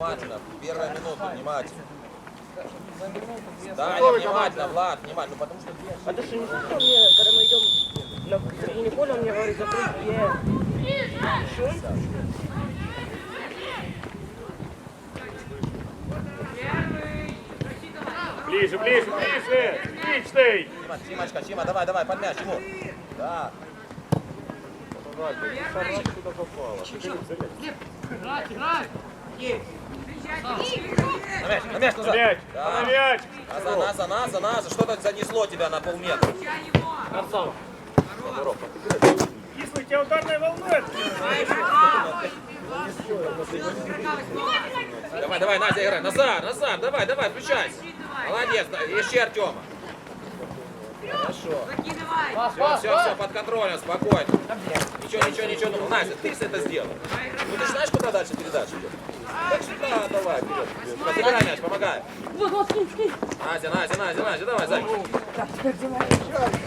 Внимательно, первая минута, внимательно. Да, внимательно, Влад, внимательно, ну потому что А то, что не слышал мне, когда мы идем на середине поля, он мне говорит, закрыть Е. Шум. Ближе, ближе, ближе! Отличный! Тима, Тимочка, Тима, давай, давай, под мяч ему. Да. На мяч, на мяч назад. Мяч! Да. На мяч! Наза, наза, наза, наза. Что-то занесло тебя на полметра. Кислый тебя ударной волной Давай, давай, Назя, играй. Назар, Назар, давай, давай, включайся. Молодец, ищи Артема. Хорошо. Все, все, все, под контролем, спокойно. Ничего, ничего, ничего. Ну, Настя, ты все это сделал. Ну, ты знаешь, куда дальше передача идет? Так сюда, давай, вперед. Забирай мяч, помогай. Настя, Настя, Настя, Настя, давай, Зай.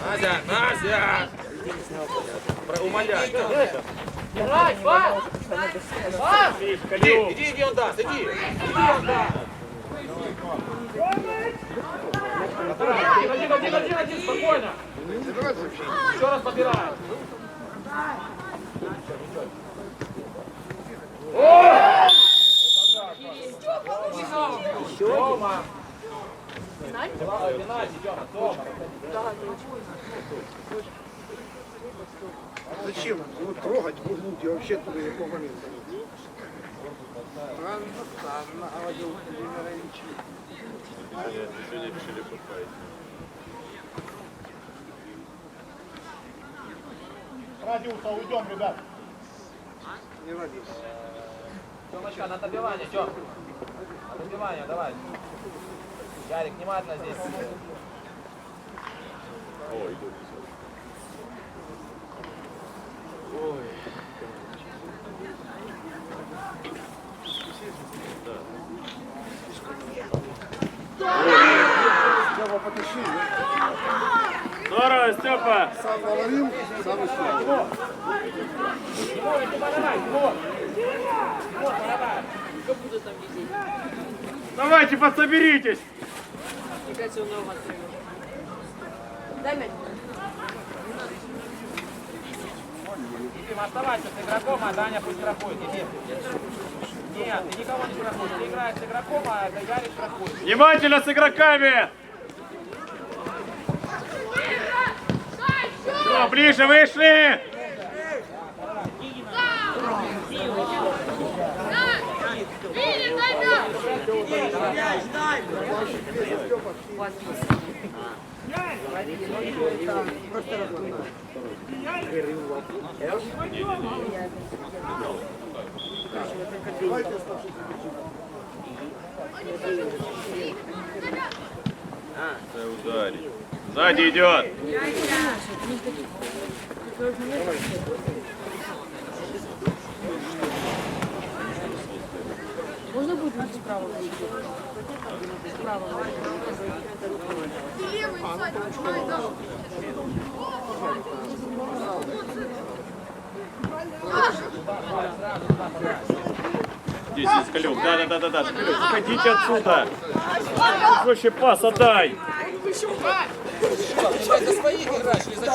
Настя, Настя. Про- Умоляй. Ближе, Иди, Калюк! иди, иди, он даст, иди. Иди, он даст. Один, один, один, один, спокойно. Еще раз подбираем. Тома. Давай, Геннадий, Тёма, Тома. Зачем? Ну, трогать, пугнуть, я вообще туда якого момента нет. Странно, а Владимир Владимирович. Радиуса, уйдем, ребят! Не родись. Тёмочка, на добивание, Тём. На добивание, давай. Ярик, внимательно здесь. Степа потащил, Здорово, Степа! сам наловил, сам и снял. Давайте, подсоберитесь! Дай мяч. Ефим, оставайся с игроком, а Даня пусть штрафует. Нет, ты никого не штрафуешь. Ты играешь с игроком, а Ярик штрафует. Внимательно с игроками! Все, ближе вышли! Сзади идет! Здесь есть Калюк. Да, да, да, да, да. Калюк, уходите отсюда. Вообще пас отдай. Давай за своих играешь или за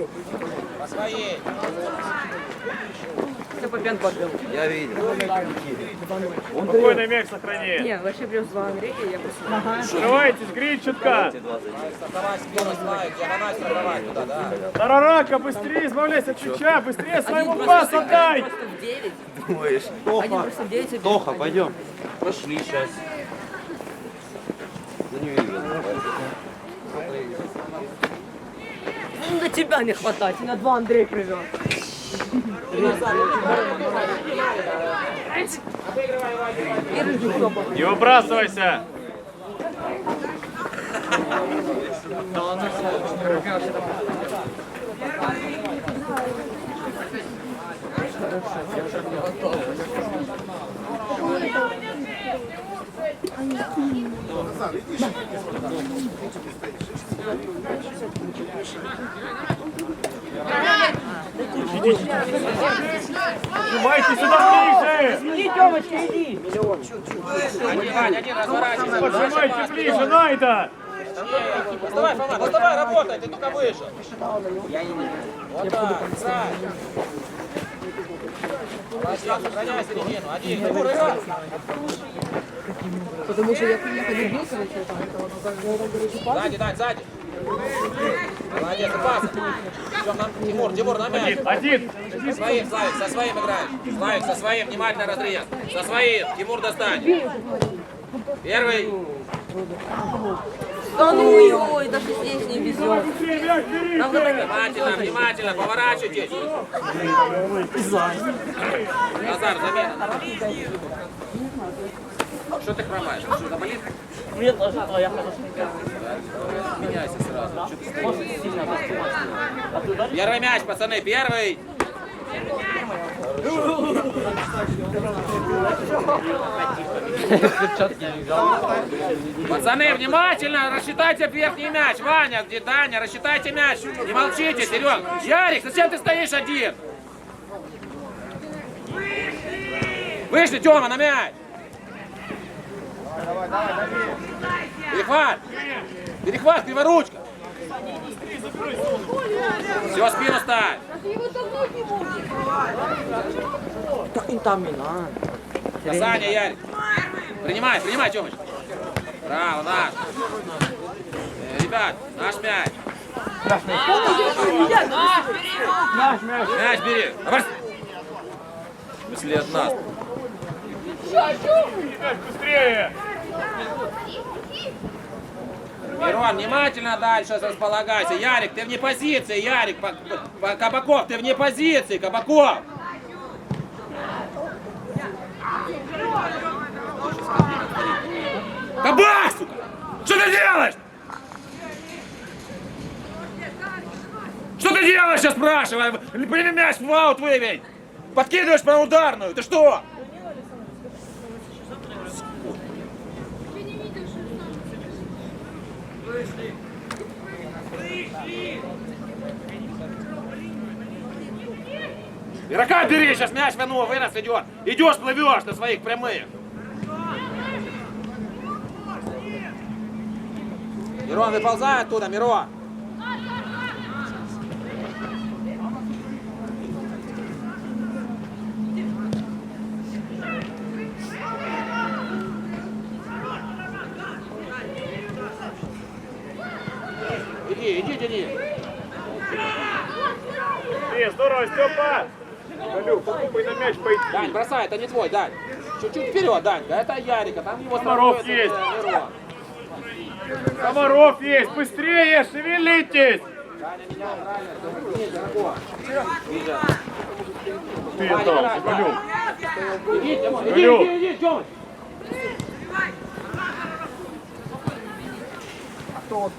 чужих? По своей. Спокойно мяч сохрани. Не, вообще прям с вами реки, я просто... Скрывайтесь, диагональ продавай туда, да. Тарарака, быстрее избавляйся от чуча, быстрее своему пас отдай. Думаешь, Тоха, просто в 9 Тоха, пойдем. Пошли сейчас. Ну не На тебя не хватает, и на два Андрей привез. Не выбрасывайся. Назар, иди, что ты стоишь? Сжимайте сюда ближе! Иди, Тёмочка, иди. Поджимайте ближе, Найда! Доставай, Фома, доставай, работай, ты только вышел. Вот так, играй. Молодец, сохраняй середину. Один, Тимур, играй. Потому что я приехал влюбился на что-то. Сзади, Дань, сзади. Молодец, пас. Всё, нам- Тимур, Тимур, на мяч. Один! Со своим, Славик, со своим играешь. Славик, со своим, внимательно разрез. Со своим, Тимур достань. Первый. Да ну ой, даже здесь не везет. Мяч бери! Внимательно, внимательно, поворачивайтесь. Назар, замена. Что ты хромаешь? Что, заболит? Нет, а я хорошо. Меняйся сразу. Что ты стоишь? Первый мяч, пацаны, первый. Пацаны, внимательно, рассчитайте верхний мяч. Ваня, где Даня, рассчитайте мяч. Не молчите, Серег. Ярик, зачем ты стоишь один? Вышли, Тёма, на мяч. Перехват. Перехват, криворучка. Все, спину ставь. Касание, Ярик. Принимай, принимай, Тёмыч. Браво, наш. Э, Ребят, наш мяч. Мяч бери. Давай. В смысле от нас? Мяч быстрее! Мирон, внимательно дальше располагайся. Ярик, ты вне позиции, Ярик. По- по- Кабаков, ты вне позиции, Кабаков. Кабак, сука! Что ты делаешь? Что ты делаешь, я спрашиваю? Блин, мяч в аут вывей. Подкидываешь про ударную. Ты что? Игрока бери, сейчас мяч вину, вынос идет. Идешь, плывешь на своих прямых. Мирон, выползай оттуда, Мирон. Иди, иди, иди. Э, здорово, Степа! Галю, попробуй на мяч пойти. Дань, бросай, это не твой, Дань. Чуть-чуть вперед, Дань. Да это Ярика, там его Комаров есть. Мирон. Комаров есть! Быстрее! Шевелитесь! Даня, правильно. Ты там. Иди, иди, иди, иди. А кто у вас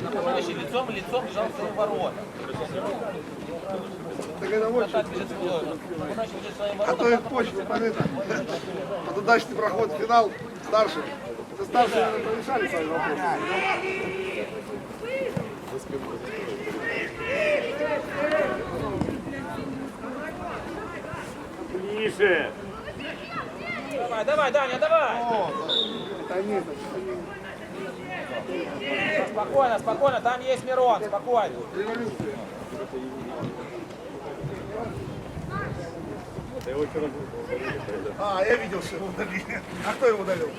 Нападающий лицом и лицом бежал в свои ворота. Так это вот А то их почву, понятно. То дальше проход в финал старший. Это старшие порешали сами вопросы. Ближе! Давай, давай, Даня, давай. Это они, значит, они. Спокойно, спокойно, там есть Мирон, спокойно. Революция. А, я видел, что его удалили. А кто его удалил?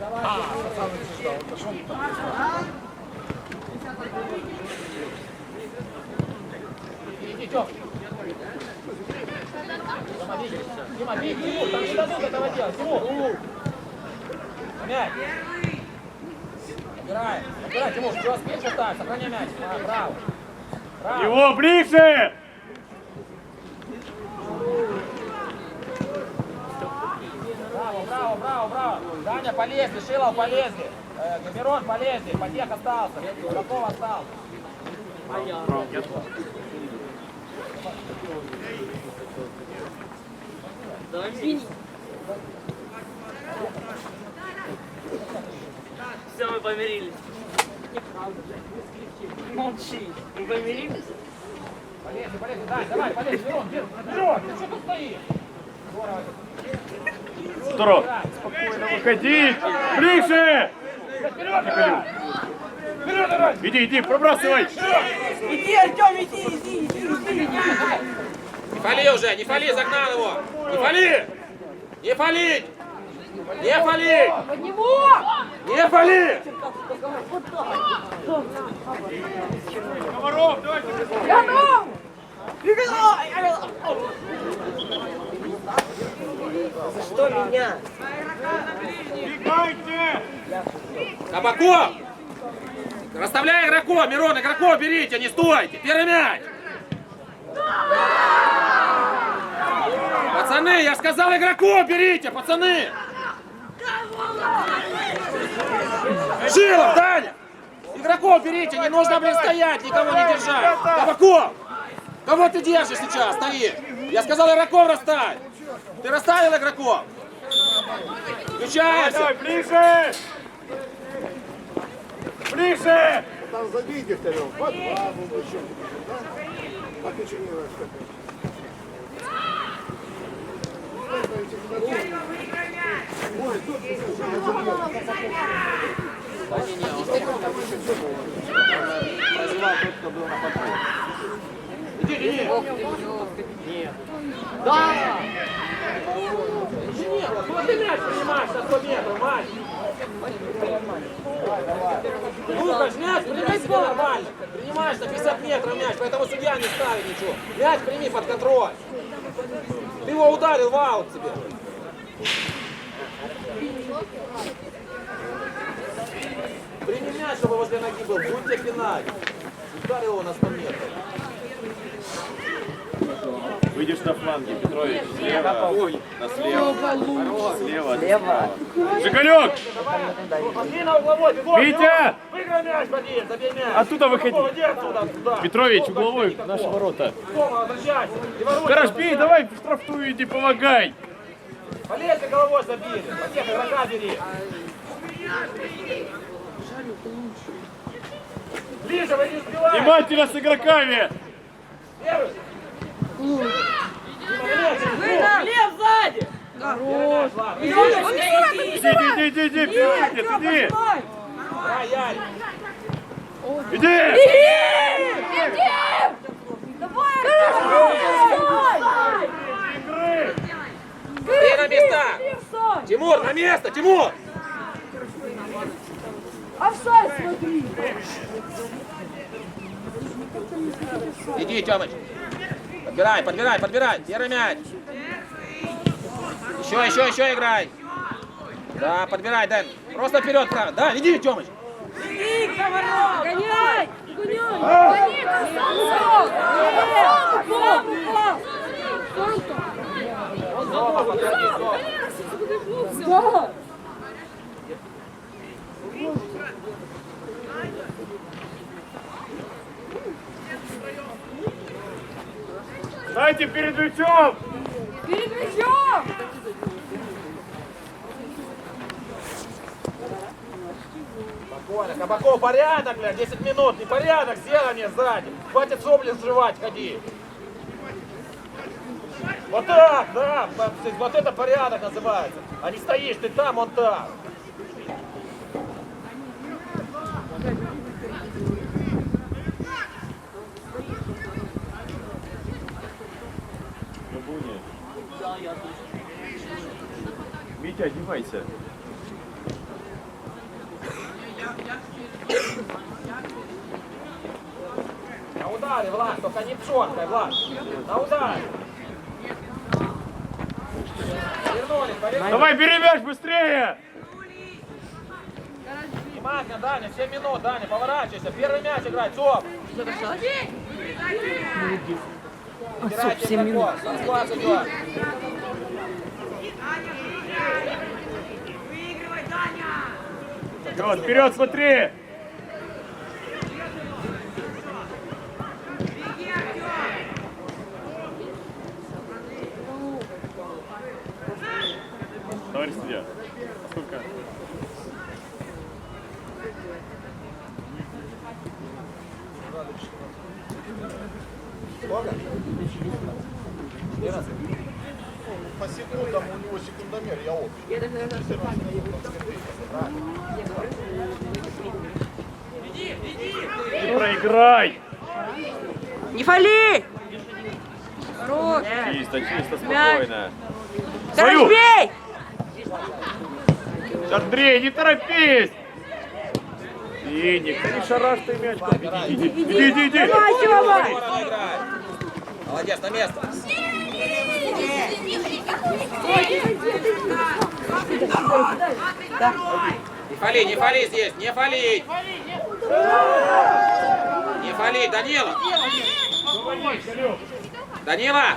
А, пацан ждал. Это что он там? Дима, беги. Дима, беги, Тимур, там не дадут этого делать. Тимур. Мяч. Убирай. Убирай, Тимур, все, спинку ставь, сохраняй мяч. А, браво. Браво. Его ближе! Браво, браво, браво. Даня, полезли, Шилов, полезли. Э, Гамерон полезли, Потех остался, Кулаков остался. Все, мы помирились. Молчи. Мы помирились? Полезли, полезли, Дань, давай, полезли, Мирон, Мирон, ты что тут стоишь? Здорово. Спокойно выходи. Ближе. Иди, иди, пробрасывай. Иди, Артем, иди, иди, иди, иди. Не фали уже, не фали, загнал его. Не фали! Не фалить! Не фалить! Под него! Не фали! Комаров, давайте. Готов! Что меня? Бегайте. Кабаков! Расставляй игроков, Мирон, игроков берите, не стойте. Первый мяч. Пацаны, я сказал игроков берите, пацаны. Шилов, Даня! Игроков берите, не нужно, блин, стоять, никого не держать. Кабаков! Кого ты держишь сейчас, стоишь? Я сказал игроков расставь. Ты расставил игроков? Включаемся. Давай, ближе. Ближе. Там забейте втором. Под два был еще. Да? А ты что не расскажешь? Иди, иди. Нет, ну ты мяч принимаешь на 100 метров, мать. Лукаш, мяч прими себе нормально. Принимаешь на 50 метров мяч, поэтому судья не ставит ничего. Мяч прими под контроль. Ты его ударил в аут себе. Прими мяч, чтобы возле ноги был. Будь тебе пинать. Ударил его на 100 метров. Выйдешь на фланге, Петрович. Слева. На слева. Слева. Слева. Жигалек! Угловой, бегом, Витя! Выиграй мяч, Вадим, забей мяч! Оттуда выходи. Петрович, угловой, наши ворота. Гараж, бей, давай в штрафную иди, помогай. Полезли головой забили! Потех, игрока бери! Ближе, вы не успеваете! Внимательно с игроками. Левый! Лев сзади! Иди, иди, иди, иди, иди, иди. Давай, Ярик! Иди. Ты на места! Тимур, на место, Тимур! Офсайд, смотри! Иди, Тёмыч. Подбирай, подбирай, подбирай. Первый мяч. Еще, еще, еще играй. Да, подбирай, Дэн. Просто вперед, правда. Да, иди, Тёмыч. Гоняй! Гоняй! Гони, красавчик! Дайте перед мячом. Перед мячом! Спокойно, Кабаков, порядок, бля, 10 минут, не порядок, сделай мне сзади. Хватит сопли сживать, ходи. Вот так, да, вот это порядок называется. А не стоишь, ты там, он там. Витя, одевайся. На ударе, Влад, только не пшонкой, Влад. На ударе. Вернулись, повернулись. Давай, бери мяч быстрее. Внимательно, Даня, 7 минут, Даня, поворачивайся. Первый мяч играть, Соп. Соп, 7 минут. Танцевать идет. Вперед, вперед, смотри! Товарищ судья, сколько? По секундам у него секундомер, я общий. Не проиграй! Не фали! Чисто, чисто, спокойно. Тарас, бей! Андрей, не торопись! Ты не шараш ты мяч. Иди, иди, иди, иди, иди. Давай, Тёма! Молодец, на место. Не фали, не фали здесь, не фалить. Не фали, Данила. Данила,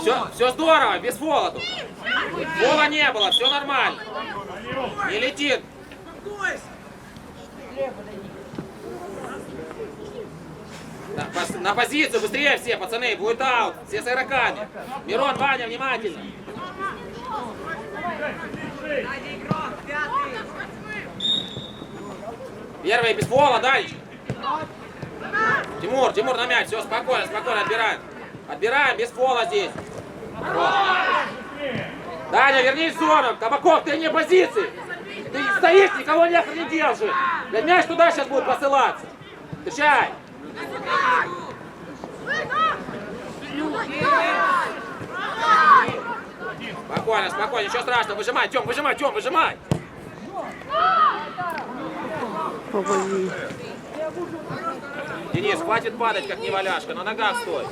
все, все здорово, без фола тут. Фола не было, все нормально. Не летит. На, на позицию быстрее все, пацаны, будет аут, все с игроками. Мирон, Ваня, внимательно. Первый без фола, дальше. Тимур, Тимур на мяч, все, спокойно, спокойно, отбираем. Отбираем, без фола здесь. Вот. Даня, вернись в зону. Кабаков, ты не позиции. Ты стоишь, никого не не держи. Да мяч туда сейчас будет посылаться. Встречай. Спокойно, спокойно, ничего страшного. Выжимай, Тем, выжимай, Тем, выжимай. Денис, хватит падать, как неваляшка, на ногах стой.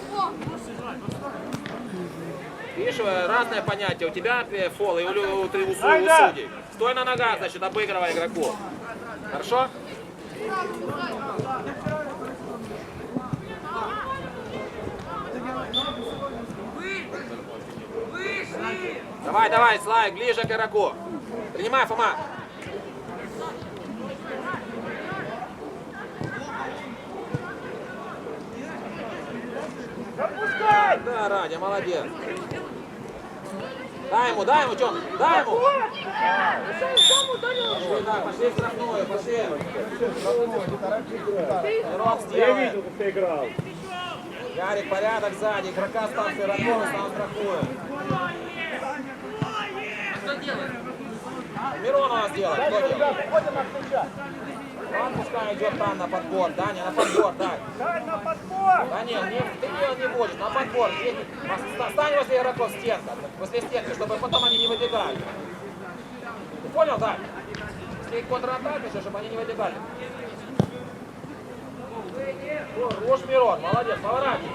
Видишь, э, разное понятие. У тебя э, фол и у, у, у у судей. Стой на ногах, значит, обыгрывай игроков. Хорошо? Давай, давай, Славик, ближе к игроку. Принимай, Фома. Да, Радя, молодец. Дай ему, дай ему, Тём, дай ему. Пошли, да, пошли штрафную, пошли. Я видел, как ты играл. Ярик, порядок сзади, игрока стал с игроком, стал штрафную. Мирон у нас делает, кто делает? Он пускай идет там на подбор, Даня, на подбор, дай. на подбор! Да нет, не, ты не, не будешь, на подбор. Стань возле игроков стенка, возле стенки, чтобы потом они не выбегали. Ты понял, да? Если их контратака еще, чтобы они не выбегали. Рожь Мирон, молодец, поворачивай.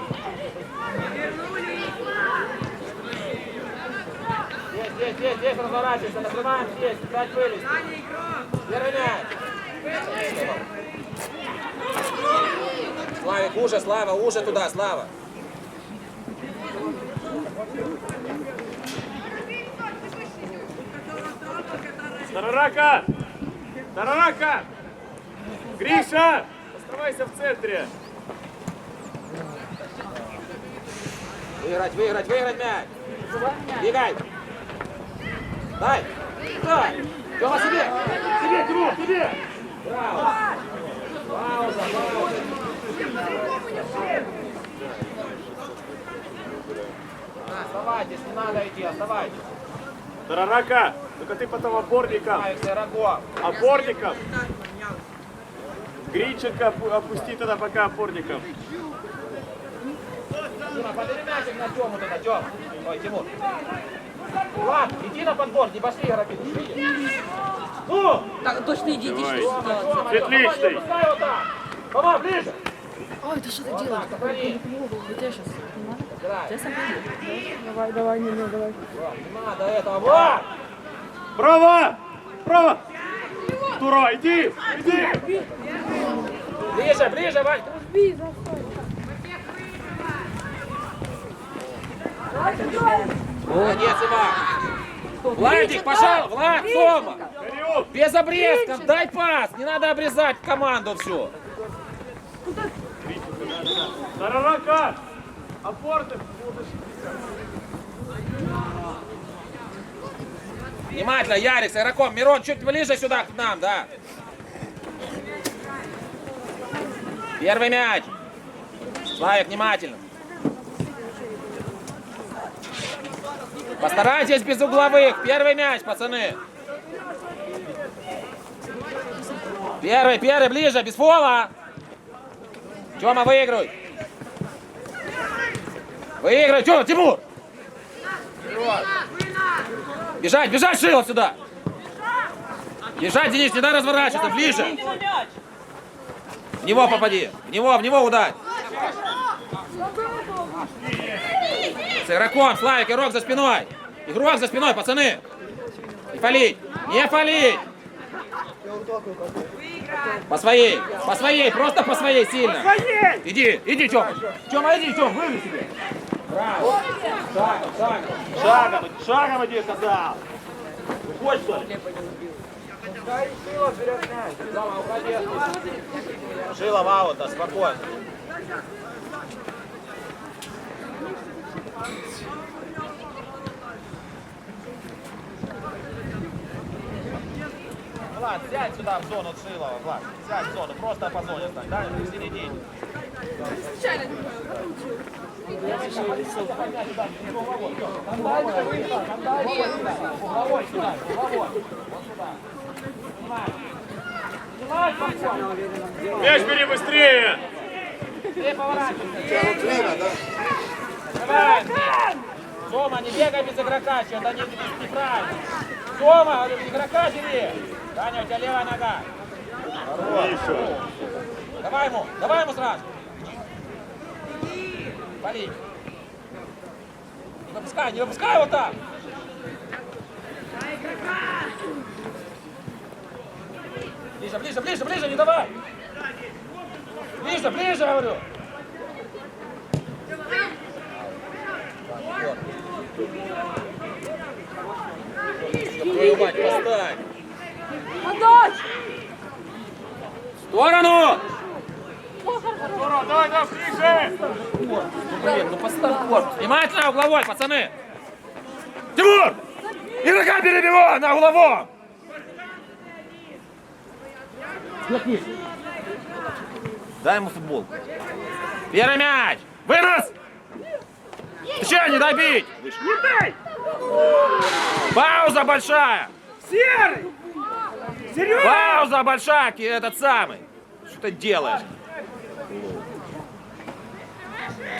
Здесь, здесь, здесь, здесь разворачивайся, накрываем здесь, дать вылезти. Первый мяч. Славик, уже, Слава, уже туда, Слава. Тарарака! Тарарака! Гриша! Оставайся в центре. Выиграть, выиграть, выиграть мяч. Бегай. Дай. Дай. Тёма, себе. Себе, Тимур, себе. Браво. Пауза, пауза. Оставайтесь, не надо идти, оставайтесь. Тарарака! Только ты потом опорником. Опорником. Гринченко опу- опусти тогда пока опорником. Подери мячик на Тему туда, Тём. Ой, Тимур. Влад, иди на подбор, не пошли игроки. Ну! Так, точно иди, иди, что Тёма, Светличный. Вот. Тома, ближе. Ой, ты что ты Вот делаешь? так, сохрани. Я тебя сейчас. Я сам пойду. Давай, давай, не, не, давай. Не надо этого. Влад! Право! Право! Тура, иди! Иди! Ближе, ближе, Вань. Жби, застой. Молодец, Иван. Владик, пошел, Влад, Сома. Без обрезков, дай пас. Не надо обрезать команду всю. Тарарака! Апорты! Внимательно, Ярик, с игроком. Мирон, чуть ближе сюда к нам, да. Первый мяч. Славик, внимательно. Постарайтесь без угловых. Первый мяч, пацаны. Первый, первый, ближе, без фола. Тёма, выиграй. Выиграй, Тёма, Тимур. Бежать, бежать, Шилов, сюда. Бежать, Денис, не дай разворачиваться, ближе. В него попади, в него, в него ударь. С игроком, Славик, игрок за спиной. Игрок за спиной, пацаны. Не фалить, не фалить. По своей, по своей, просто по своей сильно. Иди, иди, Тёма. Тёма, иди, Тём, вырви себе. Браво. Шагом, шагом. Шагом, шагом иди, сказал! Уходь, что ли? Шилов аута, спокойно. Влад, сядь сюда в зону Шилова, Влад. Сядь в зону, просто по зоне стань, да, в середине. Мяч бери быстрее! Давай! Сома, не бегай без игрока, не, не- неправильно. Сома, игрока бери. Даня, у тебя левая нога. Давай ему, давай ему сразу. Пали. Не выпускай, не выпускай вот так. Ближе, ближе, ближе, ближе, не давай. Ближе, ближе, говорю. Твою мать, поставь. Отдать! В сторону! Давай, давай, ближе! Блин, ну поставь корпус. Внимательно, угловой, пацаны. Тимур! Игрока перебивай на угловом! Дай ему футбол. Первый мяч! Вынос! Ты че, не дай бить! Не дай! Пауза большая! Серый! Серега! Пауза большая, этот самый. Что ты делаешь?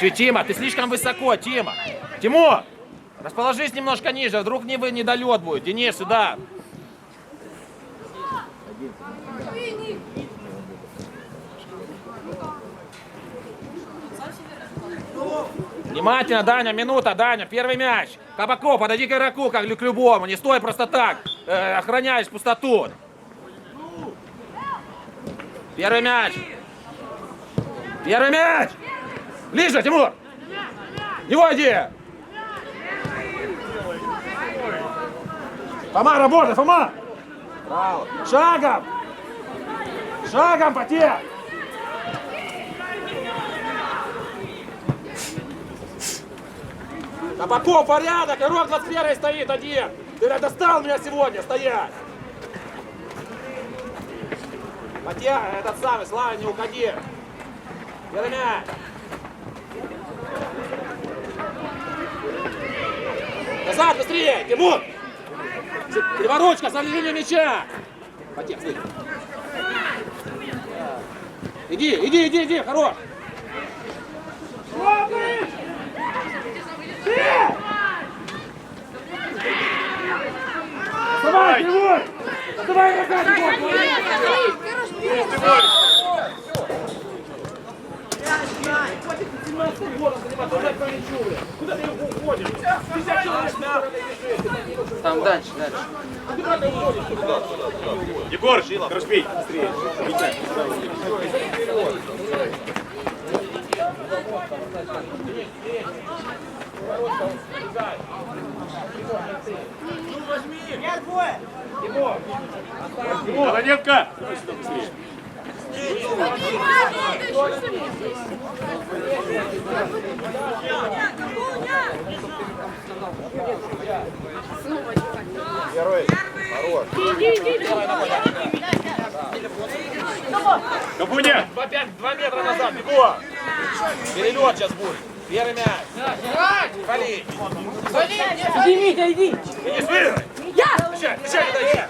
Че, Тима, ты слишком высоко, Тима. Тимур, расположись немножко ниже, вдруг не вы недолет будет. Денис, сюда. Внимательно, Даня, минута, Даня, первый мяч. Кабаков, подойди к игроку, как к любому. Не стой просто так, э, охраняешь пустоту. Первый мяч. Первый мяч. Ближе, Тимур. Не войди. Фома, работай, Фома. Шагом. Шагом, потек. Кабаков, порядок. Игрок 21 стоит один. Ты достал меня сегодня стоять. Хотя этот самый, Слава, не уходи. Мяч. Назад, быстрее, Тимур! Криворучка, за мяча! Потек, выйди. Иди, иди, иди, иди, хорош! Давай, Тимур! Давай, игрока, Тимур! Там дальше, дальше. Егор, разбей, быстрее. Солоненко! Капуня! Два, пять, два метра назад, бегу! Перелет сейчас будет. Первый мяч. Вали. Иди, Митя, иди. Денис, выиграй. Я! Мячай, мячай не дайте.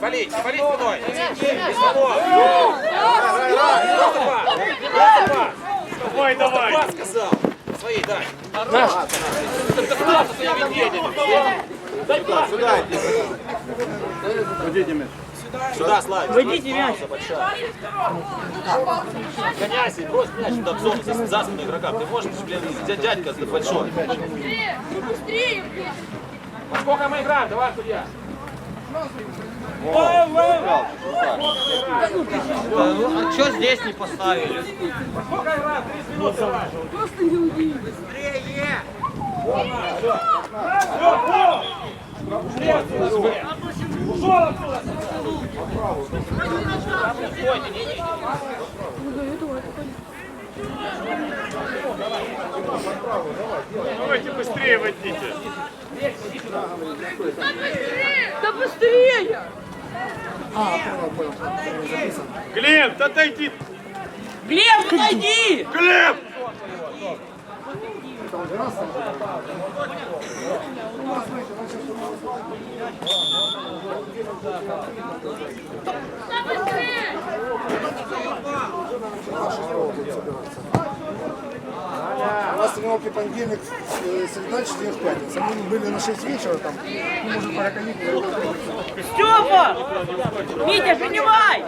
Вали, вали спиной. Без слова. Просто пас. Просто пас. Давай, давай! Пас сказал. Своей дай. Наш. Ты класс со своими медведями. Дай пас. Сюда. Сюда, Славик. Войдите мяч. Гоняйся, и брось мяч туда в зону за, за спину игрока. Ты можешь, блин, дя- дядька большой. Во сколько мы играем? Давай, судья. А что здесь не поставили? Сколько играем? 30 минут давай. Давайте быстрее водите! Да быстрее! Глеб, отойди! Глеб, подойди! Глеб! У нас тренировки понедельник, среда, четверг, пятница. Мы были на 6 вечера там, ну, может, каникул. Степа! Митя, принимай!